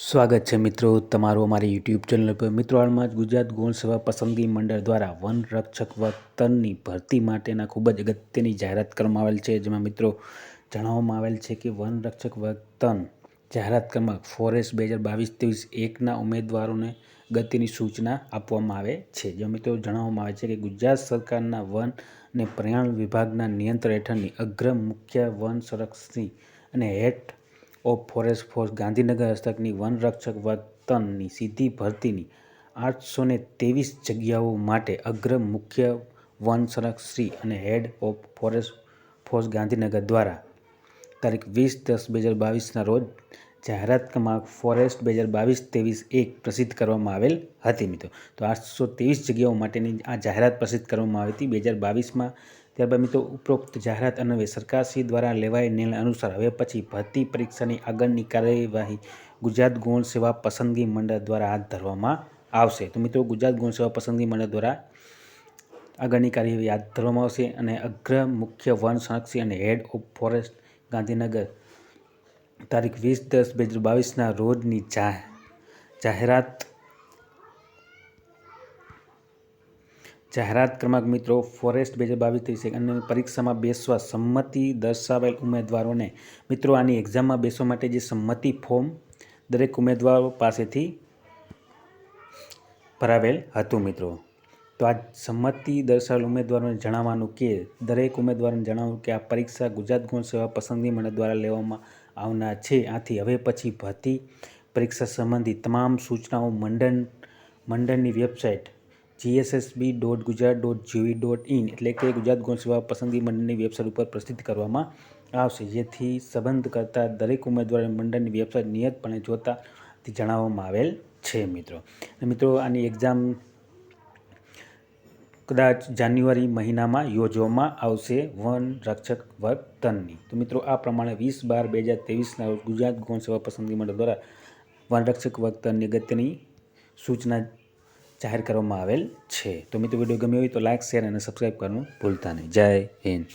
સ્વાગત છે મિત્રો તમારું અમારી યુટ્યુબ ચેનલ પર. મિત્રો, હાલમાં જ ગુજરાત ગૌણ સેવા પસંદગી મંડળ દ્વારા વન રક્ષક વર્તનની ભરતી માટેના ખૂબ જ અગત્યની જાહેરાત કરવામાં આવેલ છે. જેમાં મિત્રો જણાવવામાં આવેલ છે કે વન રક્ષક વર્તન જાહેરાત ક્રમાંક ફોરેસ્ટ બે હજાર બાવીસ ત્રેવીસ એકના ઉમેદવારોને ગતિની સૂચના આપવામાં આવે છે. જેમાં મિત્રો જણાવવામાં આવે છે કે ગુજરાત સરકારના વન અને પર્યાવરણ વિભાગના નિયંત્રણ હેઠળની અગ્ર મુખ્ય વન સંરક્ષક અને head of forest force Gandhinagar હસ્તકની વનરક્ષક વતનની સીધી ભરતીની આઠસો ને ત્રેવીસ જગ્યાઓ માટે અગ્ર મુખ્ય વન સંરક્ષશ્રી અને head of forest force Gandhinagar દ્વારા તારીખ વીસ દસ બે હજાર બાવીસના રોજ જાહેરાત ક્રમાંક ફોરેસ્ટ બે હજાર બાવીસ ત્રેવીસ એક પ્રસિદ્ધ કરવામાં આવેલ હતી મિત્રો. તો આઠસો ત્રેવીસ જગ્યાઓ માટેની આ જાહેરાત પ્રસિદ્ધ કરવામાં આવી હતી. બે હજાર બાવીસમાં ત્યારબાદ મિત્રો, ઉપરોક્ત જાહેરાત અન્વયે સરકારશ્રી દ્વારા લેવાયેલ નિર્ણય અનુસાર હવે પછી ભરતી પરીક્ષાની આગળની કાર્યવાહી ગુજરાત ગૌણ સેવા પસંદગી મંડળ દ્વારા હાથ ધરવામાં આવશે. તો મિત્રો, ગુજરાત ગૌણ સેવા પસંદગી મંડળ દ્વારા આગળની કાર્યવાહી હાથ ધરવામાં આવશે અને અગ્ર મુખ્ય વન સંરક્ષી અને હેડ ઓફ ફોરેસ્ટ ગાંધીનગર તારીખ વીસ દસ બે હજાર બાવીસના રોજની જાહેરાત જાહેરાત ક્રમાંક મિત્રો, ફોરેસ્ટ બે હજાર બાવીસ ત્રીસ અને પરીક્ષામાં બેસવા સંમતિ દર્શાવેલ ઉમેદવારોને મિત્રો, આની એક્ઝામમાં બેસવા માટે જે સંમતિ ફોર્મ દરેક ઉમેદવારો પાસેથી ભરાવેલ હતું મિત્રો. તો આ સંમતિ દર્શાવેલ ઉમેદવારોને જણાવવાનું કે, દરેક ઉમેદવારોને જણાવવું કે આ પરીક્ષા ગુજરાત ગુણ સેવા પસંદગી મંડળ દ્વારા લેવામાં આવનાર છે. આથી હવે પછી ભરતી પરીક્ષા સંબંધી તમામ સૂચનાઓ મંડળ મંડળની website GSSB dot Gujarat dot G V dot in એટલે કે ગુજરાત ગૌણ સેવા પસંદગી મંડળની વેબસાઇટ ઉપર પ્રસિદ્ધ કરવામાં આવશે. જેથી સંબંધ કરતા દરેક ઉમેદવારે મંડળની વેબસાઇટ નિયતપણે જોતા જણાવવામાં આવેલ છે મિત્રો. મિત્રો, આની એક્ઝામ કદાચ જાન્યુઆરી મહિનામાં યોજવામાં આવશે વન રક્ષક વર્તનની તો મિત્રો, આ પ્રમાણે વીસ બાર બે હજાર ત્રેવીસના રોજ ગુજરાત ગૌણ સેવા પસંદગી મંડળ દ્વારા વન રક્ષક વર્તનની અગત્યની સૂચના જાહેર કરવામાં આવેલ છે. તો મિત્રો, વીડિયો ગમ્યો હોય તો લાઇક શેર અને સબસ્ક્રાઈબ કરવાનું ભૂલતા નહીં. જય હિન્દ.